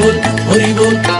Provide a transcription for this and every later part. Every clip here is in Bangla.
হরিবোল হরিবোল।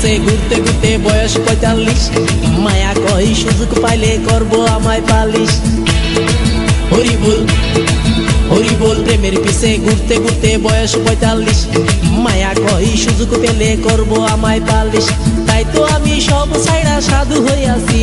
পিছে ঘুরতে ঘুরতে বয়স পঁয়তাল্লিশ। মায়া কই সুযোগ পাইলে করব আমায় পালিশ। হরি বল হরি বল, প্রেমের পিছে ঘুরতে ঘুরতে বয়স পঁয়তাল্লিশ। মায়া কই সুযোগ পেলে করব আমায় পালিশ। তাই তো আমি সব ছাইড়া সাধু হইয়াছি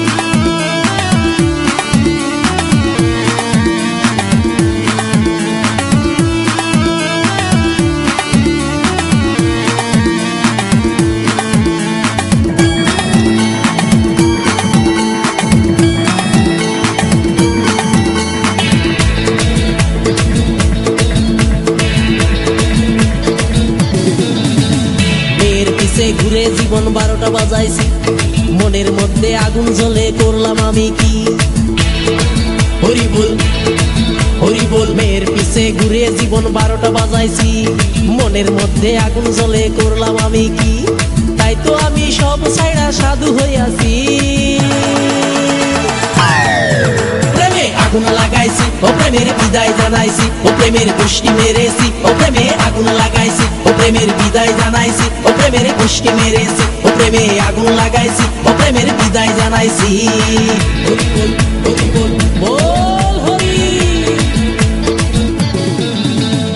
ঘুরে জীবন বারোটা বাজাইছি। মনের মধ্যে আগুন জ্বলে করলাম আমি কি? হরি বল হরি বল মেয়ের পিছে ঘুরে জীবন বারোটা বাজাইছি। মনের মধ্যে আগুন জ্বলে করলাম আমি কি? তাই তো আমি সব সাইডা সাধু হইয়াছি। প্রেমের বিদায় জানাইছি ও প্রেমের পুষ্টি মেরেছি ও প্রেমে আগুন লাগাইছি ও প্রেমের বিদায় জানাইছি ও প্রেমের পুষ্টি মেরেছি ও প্রেমে আগুন লাগাইছি ও প্রেমের বিদায় জানাইছি হরি বল, হরি বল, বল হরি।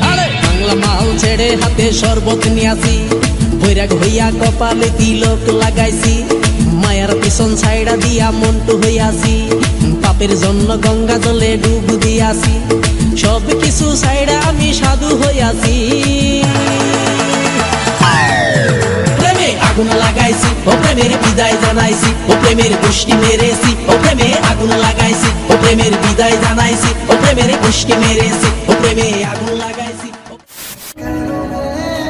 আরে বাংলা মাল ছেড়ে হাতে শরবত নিয়াছি বৈরাগ হইয়া কপালে তিলক লাগাইছি মায়ার পিছন সাইডা দিয়া মন্টু হইয়াছি পাপের জন্য গঙ্গা জলে ডুব দিয়াছি সব কিছু সাইডা আমি সাধু হইয়াছি আগুন লাগাইছি, ও প্রেমের বিদায় জানাইছি, ও প্রেমের মেরেছি, ও প্রেমে আগুন লাগাইছি, ও প্রেমের বিদায় জানাইছি, ও প্রেমের পুষ্টি মেরেছি, ও প্রেমে আগুন লাগাই